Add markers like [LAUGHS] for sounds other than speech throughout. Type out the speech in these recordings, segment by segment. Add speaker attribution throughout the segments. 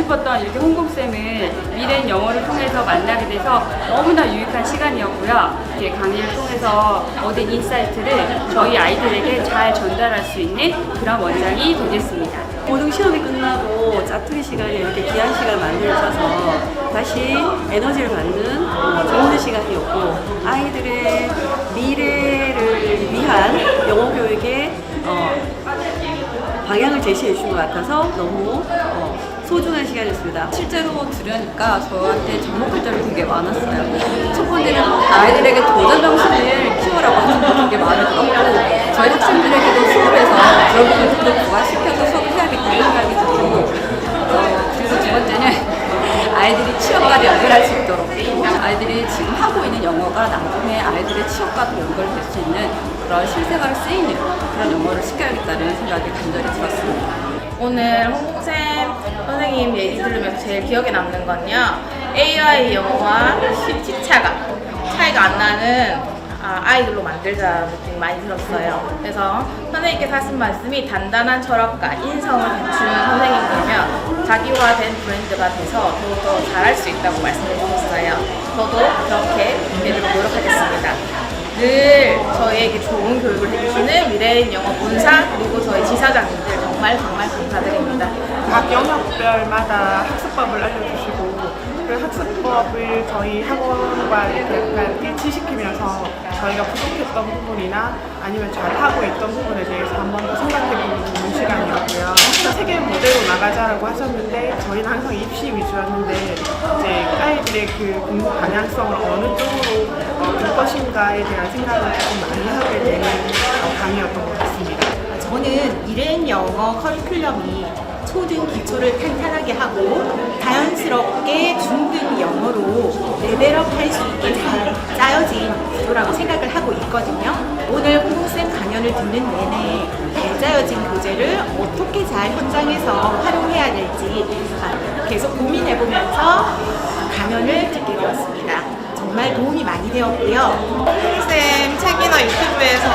Speaker 1: 싶었던 이렇게 홍국쌤을 미래인 영어를 통해서 만나게 돼서 너무나 유익한 시간이었고요. 이렇게 강의를 통해서 얻은 인사이트를 저희 아이들에게 잘 전달할 수 있는 그런 원장이 되겠습니다.
Speaker 2: 고등 시험이 끝나고 짜투리 시간에 이렇게 귀한 시간 만들어서 다시 에너지를 받는 좋은 시간이었고 아이들의 미래를 위한 영어 교육의 어, 방향을 제시해 주신 것 같아서 너무 어, 소중한 시간이었습니다.
Speaker 3: 실제로 들으니까 저한테 접목할 점이 되게 많았어요. 첫 번째는 아이들에게 도전 정신을 키우라고 하는 게 되게 마음에 들었고 저희 학생들에게도 수업에서 그런 부분들도 부각시켜서 수업을 해야겠다는 생각이 들고 어, 그리고 두 번째는 아이들이 취업과도 연결할 수 있도록 아이들이 지금 하고 있는 영어가 나중에 아이들의 취업과도 연결될 수 있는 그런 실생활을 쓰이는 그런 영어를 시켜야겠다는 생각이 간절히 들었습니다.
Speaker 4: 오늘 홍콩쌤 선생님 얘기 들으면서 제일 기억에 남는 건요. AI 영어와 CT 차가 차이가 안 나는 아, 아이들로 만들자는 느낌이 많이 들었어요. 그래서 선생님께서 하신 말씀이 단단한 철학과 인성을 갖춘 선생님이면 자기화된 브랜드가 돼서 더욱더 잘할 수 있다고 말씀해 주셨어요. 저도 그렇게 되도록 노력하겠습니다. 늘 저희에게 좋은 교육을 해주시는 미래인 영어 본사 그리고 저희 지사장님들 정말 정말 감사드립니다.
Speaker 5: 각 영역별마다 학습법을 알려주시고 그 학습법을 저희 학원과 약간 일치시키면서 저희가 부족했던 부분이나 아니면 잘하고 있던 부분에 대해서 한 번 더 생각해보는 시간이었고요. 세계 무대로 나가자라고 하셨는데 저희는 항상 입시 위주였는데 이제 아이들의 그 공부 방향성을 어느 쪽으로 어, 둘 것인가에 대한 생각을 조금 많이 하게 되는 어, 강의였던 것 같습니다.
Speaker 6: 저는 미래인 영어 커리큘럼이 초등 기초를 탄탄하게 하고 자연스럽게 중등 영어로 레벨업 할 수 있게 잘 짜여진 구조라고 생각을 하고 있거든요. 오늘 홍콩쌤 강연을 듣는 내내 잘 짜여진 교재를 어떻게 잘 현장에서 활용해야 될지 아, 계속 고민해보면서 강연을 듣게 되었습니다. 정말 도움이 많이 되었고요.
Speaker 7: 쌤 책이나 유튜브에서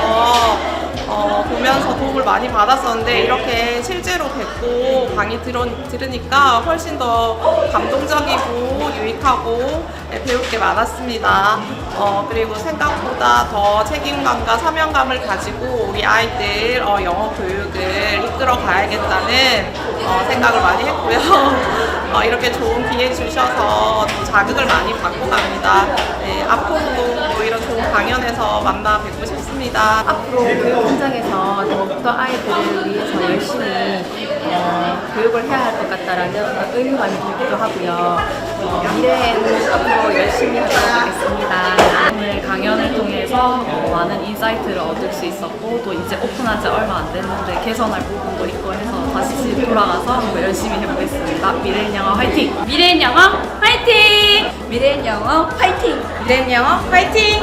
Speaker 7: 많이 받았었는데 이렇게 실제로 뵙고 강의 들으니까 훨씬 더 감동적이고 유익하고 네, 배울 게 많았습니다. 어, 그리고 생각보다 더 책임감과 사명감을 가지고 우리 아이들 어, 영어 교육을 이끌어 가야겠다는 어, 생각을 많이 했고요. [LAUGHS] 어, 이렇게 좋은 기회 주셔서 또 자극을 많이 받고 갑니다. 네, 앞으로도 또 이런 좋은 강연에서 만나 뵙고 싶습니다.
Speaker 3: 앞으로 교육 현장에서 더욱더 아이들을 위해서 열심히 어, 교육을 해야 할 것 같다라는 의무감이 들기도 하고요. 어, 미래에는 앞으로 열심히 하도록 하겠습니다.
Speaker 1: 오늘 강연을 통해서 어, 많은 인사이트를 얻을 수 있었고 또 이제 오픈한 지 얼마 안 됐는데 개선할 부분도 있고 해서 다시 집 돌아가서 한번 열심히 해보겠습니다. 미래인 영어 화이팅! 미래인 영어 화이팅!
Speaker 3: 미래인 영어 파이팅!
Speaker 4: 미래인 영어 화이팅!